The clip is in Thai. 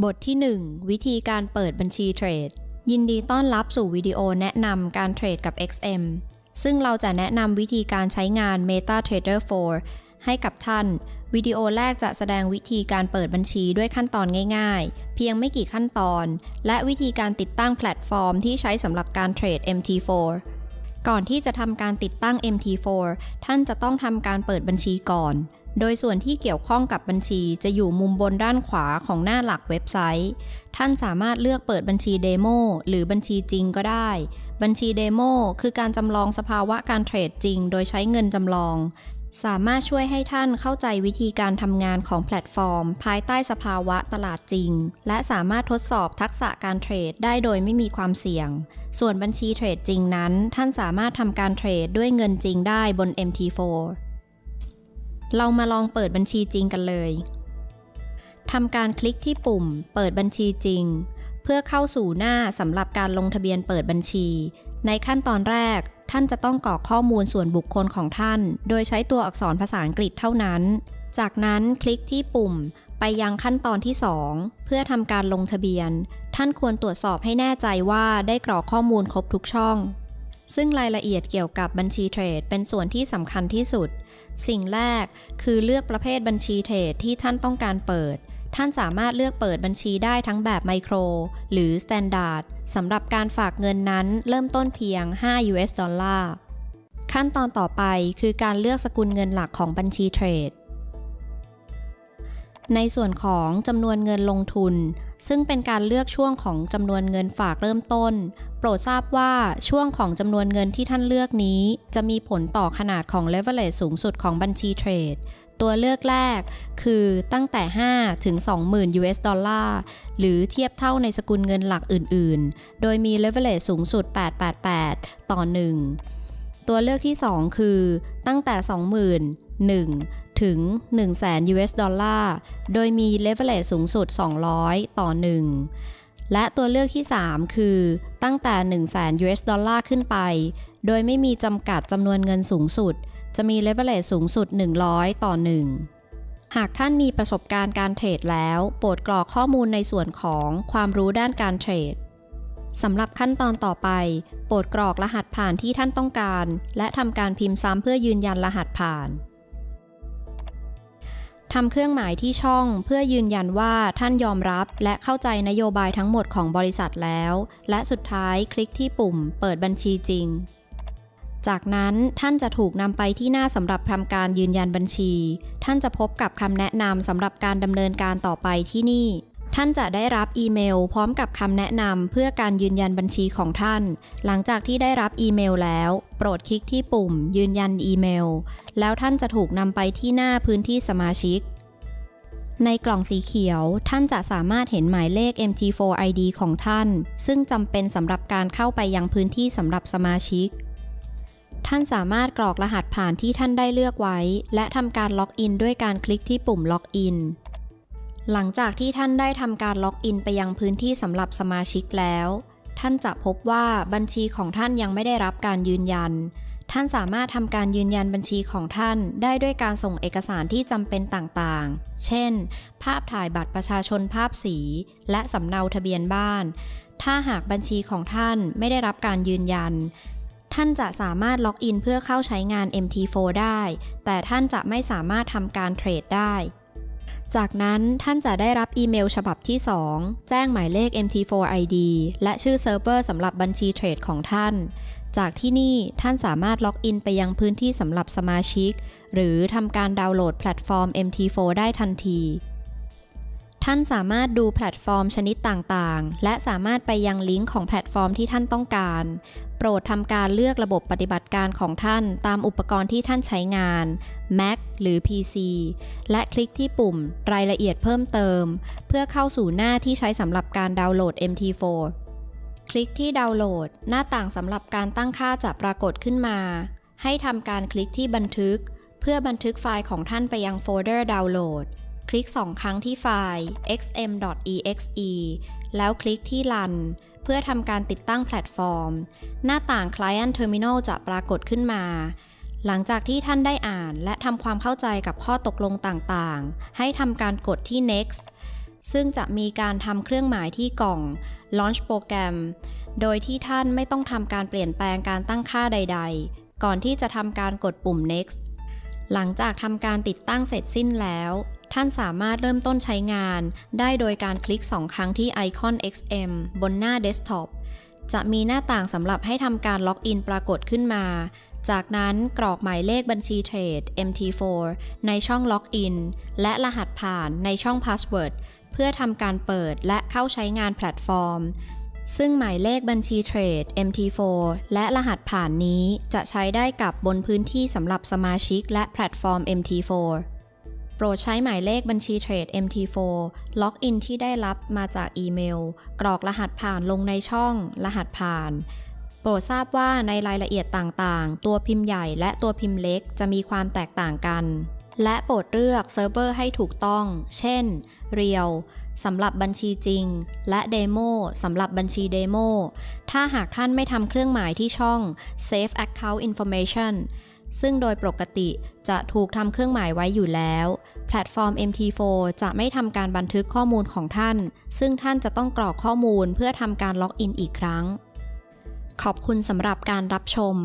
บทที่ 1 วิธีการเปิดบัญชีเทรด ยินดีต้อนรับสู่วิดีโอแนะนำการเทรดกับ XM ซึ่งเราจะแนะนำวิธีการใช้งาน MetaTrader 4 ให้กับท่าน วิดีโอแรกจะแสดงวิธีการเปิดบัญชีด้วยขั้นตอนง่ายๆ เพียงไม่กี่ขั้นตอน และวิธีการติดตั้งแพลตฟอร์มที่ใช้สำหรับการเทรด MT4 ก่อนที่จะทำการติดตั้ง MT4 ท่านจะต้องทำการเปิดบัญชีก่อน โดยส่วนที่เกี่ยวข้องกับบัญชีจะอยู่มุมบนด้านขวาของหน้าหลักเว็บไซต์ ท่านสามารถเลือกเปิดบัญชีเดโมหรือบัญชีจริงก็ได้ บัญชีเดโมคือการจำลองสภาวะการเทรดจริง โดยใช้เงินจำลอง สามารถช่วยให้ท่านเข้าใจวิธีการทำงานของแพลตฟอร์ม ภายใต้สภาวะตลาดจริง และสามารถทดสอบทักษะการเทรดได้โดยไม่มีความเสี่ยง ส่วนบัญชีเทรดจริงนั้น ท่านสามารถทำการเทรดด้วยเงินจริงได้บน MT4 เรามาลองเปิดบัญชีจริงกันเลยทำการคลิกที่ปุ่ม เปิดบัญชีจริง เพื่อเข้าสู่หน้าสำหรับการลงทะเบียนเปิดบัญชี ในขั้นตอนแรก ท่านจะต้องกรอกข้อมูลส่วนบุคคลของท่าน โดยใช้ตัวอักษรภาษาอังกฤษเท่านั้น จากนั้นคลิกที่ปุ่มไปยังขั้นตอนที่ 2 เพื่อทำการลงทะเบียน ท่านควรตรวจสอบให้แน่ใจว่าได้กรอกข้อมูลครบทุกช่อง ซึ่งรายละเอียดเกี่ยวกับบัญชีเทรด เป็นส่วนที่สำคัญที่สุด สิ่งแรกคือเลือกประเภทบัญชีเทรดที่ท่านต้องการเปิด ท่านสามารถเลือกเปิดบัญชีได้ทั้งแบบไมโคร หรือสแตนดาร์ดสำหรับการฝากเงินนั้นเริ่มต้นเพียง 5 US ดอลลาร์ ขั้นตอนต่อไปคือการเลือกสกุลเงินหลักของบัญชีเทรด ในส่วนของจำนวนเงินลงทุน ซึ่งเป็นการเลือกช่วงของจำนวนเงินฝากเริ่มต้น โปรดทราบว่าช่วงของจำนวนเงินที่ท่านเลือกนี้ จะมีผลต่อขนาดของ leverage สูงสุดของบัญชีเทรด ตัวเลือกแรกคือตั้งแต่ 5 ถึง 20,000 US ดอลลาร์ หรือเทียบเท่าในสกุลเงินหลักอื่นๆ โดยมี leverage สูงสุด 888 ต่อ 1 ตัวเลือกที่ 2 คือตั้งแต่ 20,000 1 ถึง 100,000 US ดอลลาร์ โดยมี leverage สูงสุด 200 ต่อ 1 และตัวเลือกที่ 3 คือตั้งแต่ 100,000 US ดอลลาร์ขึ้นไป โดยไม่มีจำกัดจำนวนเงินสูงสุด จะมี leverage สูงสุด 100 ต่อ 1หากท่านมีประสบการณ์การเทรดแล้ว โปรดกรอกข้อมูลในส่วนของความรู้ด้านการเทรดสำหรับขั้นตอนต่อไป โปรดกรอกรหัสผ่านที่ท่านต้องการ และทำการพิมพ์ซ้ำเพื่อยืนยันรหัสผ่าน ทำเครื่องหมายที่ช่องเพื่อยืนยันว่าท่านยอมรับและเข้าใจนโยบายทั้งหมดของบริษัทแล้ว และสุดท้ายคลิกที่ปุ่ม เปิดบัญชีจริง จากนั้นท่านจะถูกนำไปที่หน้าสำหรับทำการยืนยันบัญชี ท่านจะพบกับคำแนะนำสำหรับการดำเนินการต่อไปที่นี่ ท่านจะได้รับอีเมล พร้อมกับคำแนะนำเพื่อการยืนยันบัญชีของท่าน หลังจากที่ได้รับอีเมลแล้ว โปรดคลิกที่ปุ่ม ยืนยันอีเมล แล้วท่านจะถูกนำไปที่หน้าพื้นที่สมาชิก ในกล่องสีเขียว ท่านจะสามารถเห็นหมายเลข MT4 ID ของท่าน ซึ่งจำเป็นสำหรับการเข้าไปยังพื้นที่สำหรับสมาชิกท่านสามารถกรอกรหัสผ่านที่ท่านได้เลือกไว้ และทำการล็อกอินด้วยการคลิกที่ปุ่มล็อกอิน หลังจากที่ท่านได้ทำการล็อกอินไปยังพื้นที่สำหรับสมาชิกแล้ว ท่านจะพบว่าบัญชีของท่านยังไม่ได้รับการยืนยัน ท่านสามารถทำการยืนยันบัญชีของท่านได้ด้วยการส่งเอกสารที่จำเป็นต่างๆ เช่น ภาพถ่ายบัตรประชาชนภาพสี และสำเนาทะเบียนบ้าน ถ้าหากบัญชีของท่านไม่ได้รับการยืนยันท่านจะสามารถล็อกอินเพื่อเข้าใช้งาน MT4 ได้ แต่ท่านจะไม่สามารถทำการเทรดได้ จากนั้นท่านจะได้รับอีเมลฉบับที่ 2 แจ้งหมายเลข MT4 ID และชื่อเซิร์ฟเวอร์สำหรับบัญชีเทรดของท่าน จากที่นี่ท่านสามารถล็อกอินไปยังพื้นที่สำหรับสมาชิก หรือทำการดาวน์โหลดแพลตฟอร์ม MT4 ได้ทันที ท่านสามารถดูแพลตฟอร์มชนิดต่างๆ และสามารถไปยังลิงก์ของแพลตฟอร์มที่ท่านต้องการ โปรดทำการเลือกระบบปฏิบัติการของท่านตามอุปกรณ์ที่ท่านใช้งาน Mac หรือ PC และคลิกที่ปุ่มรายละเอียดเพิ่มเติม เพื่อเข้าสู่หน้าที่ใช้สำหรับการดาวน์โหลด MT4 คลิกที่ดาวน์โหลด หน้าต่างสำหรับการตั้งค่าจะปรากฏขึ้นมา ให้ทำการคลิกที่บันทึก เพื่อบันทึกไฟล์ของท่านไปยังโฟลเดอร์ดาวน์โหลด คลิก 2 ครั้งที่ไฟล์ xm.exe แล้วคลิกที่ Run เพื่อทำการติดตั้งแพลตฟอร์ม หน้าต่าง Client Terminal จะปรากฏขึ้นมา หลังจากที่ท่านได้อ่านและทำความเข้าใจกับข้อตกลงต่างๆ ให้ทำการกดที่ next ซึ่งจะมีการทำเครื่องหมายที่กล่อง Launch โปรแกรมโดยที่ท่านไม่ต้องทำการเปลี่ยนแปลงการตั้งค่าใด ๆ ก่อนที่จะทำการกดปุ่ม next หลังจากทำการติดตั้งเสร็จสิ้นแล้ว ท่านสามารถเริ่มต้นใช้งาน ได้โดยการคลิก 2 ครั้งที่ไอคอน XM บนหน้าเดสก์ท็อปจะมีหน้าต่างสำหรับให้ทำการล็อกอินปรากฏขึ้นมา จากนั้นกรอกหมายเลขบัญชีเทรด MT4 ในช่องล็อกอินและรหัสผ่านในช่อง Password เพื่อทำการเปิดและเข้าใช้งานแพลตฟอร์ม ซึ่งหมายเลขบัญชีเทรด MT4 และรหัสผ่านนี้จะใช้ได้กับบนพื้นที่สำหรับสมาชิกและแพลตฟอร์ม MT4 รดใช้หมายเลขบัญชีเทรด MT4 ล็อกอินที่ได้รับมาจากอีเมล กรอกรหัสผ่านลงในช่อง รหัสผ่าน โปรดทราบว่าในรายละเอียดต่างๆ ตัวพิมพ์ใหญ่และตัวพิมพ์เล็กจะมีความแตกต่างกัน และโปรดเลือกเซิร์ฟเวอร์ให้ถูกต้อง เช่น Real สำหรับบัญชีจริง และ Demo สำหรับบัญชี Demo ถ้าหากท่านไม่ทำเครื่องหมายที่ช่อง Save Account Information ซึ่งโดยปกติจะถูกทำเครื่องหมายไว้อยู่แล้ว แพลตฟอร์ม MT4 จะไม่ทำการบันทึกข้อมูลของท่าน ซึ่งท่านจะต้องกรอกข้อมูลเพื่อทำการล็อกอินอีกครั้ง ขอบคุณสำหรับการรับชม